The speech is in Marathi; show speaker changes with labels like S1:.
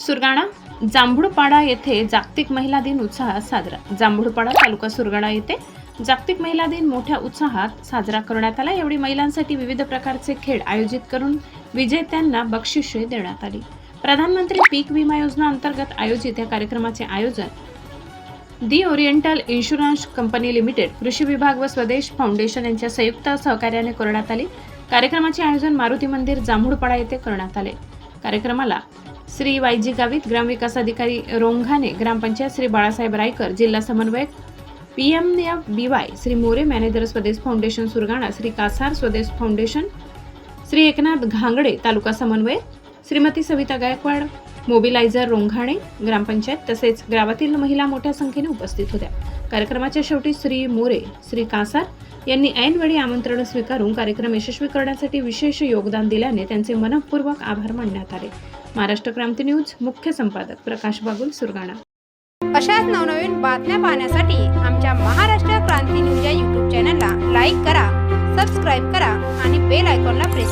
S1: सुरगाणा जांभूळपाडा येथे जागतिक महिला दिन उत्साहात साजरा. जांभूळपाडा तालुका सुरगाणा येथे जागतिक महिला दिन मोठ्या उत्साहात साजरा करण्यात आला. यावेळी महिलांसाठी विविध प्रकारचे खेळ आयोजित करून विजेत्यांना बक्षिसे देण्यात आली. प्रधानमंत्री पीक विमा योजना अंतर्गत आयोजित या कार्यक्रमाचे आयोजन the oriental insurance company limited कृषी विभाग व स्वदेश फाउंडेशन यांच्या संयुक्त सहकार्याने करण्यात आले. कार्यक्रमाचे आयोजन मारुती मंदिर जांभूळपाडा येथे करण्यात आले. कार्यक्रमाला श्री वायजी गावित ग्रामविकास अधिकारी रोंघाने ग्रामपंचायत श्री बाळासाहेब रायकर जिल्हा समन्वयक P M F B Y Shri More manager Swadesh foundation Surgana Shri Kasar Swadesh foundation Shri Eknath Ghangde taluka समन्वय श्रीमती सविता गायकवाड मोबिलायझर रोंघाणे ग्रामपंचायत तसेच गावातील महिला मोठ्या संख्येने उपस्थित होत्या. कार्यक्रमाच्या शेवटी श्री मोरे श्री कासार यांनी ऐनवेळी आमंत्रण स्वीकारून कार्यक्रम यशस्वी करण्यासाठी विशेष योगदान दिल्याने त्यांचे मनपूर्वक आभार मानण्यात आले. महाराष्ट्र क्रांती न्यूज मुख्य संपादक प्रकाश बागुल सुरगाणा.
S2: अशाच नवनवीन बातम्या पाहण्यासाठी आमच्या महाराष्ट्र क्रांती न्यूज या यूट्यूब चॅनलला लाईक करा सबस्क्राईब करा आणि बेल आयकॉनला प्रेस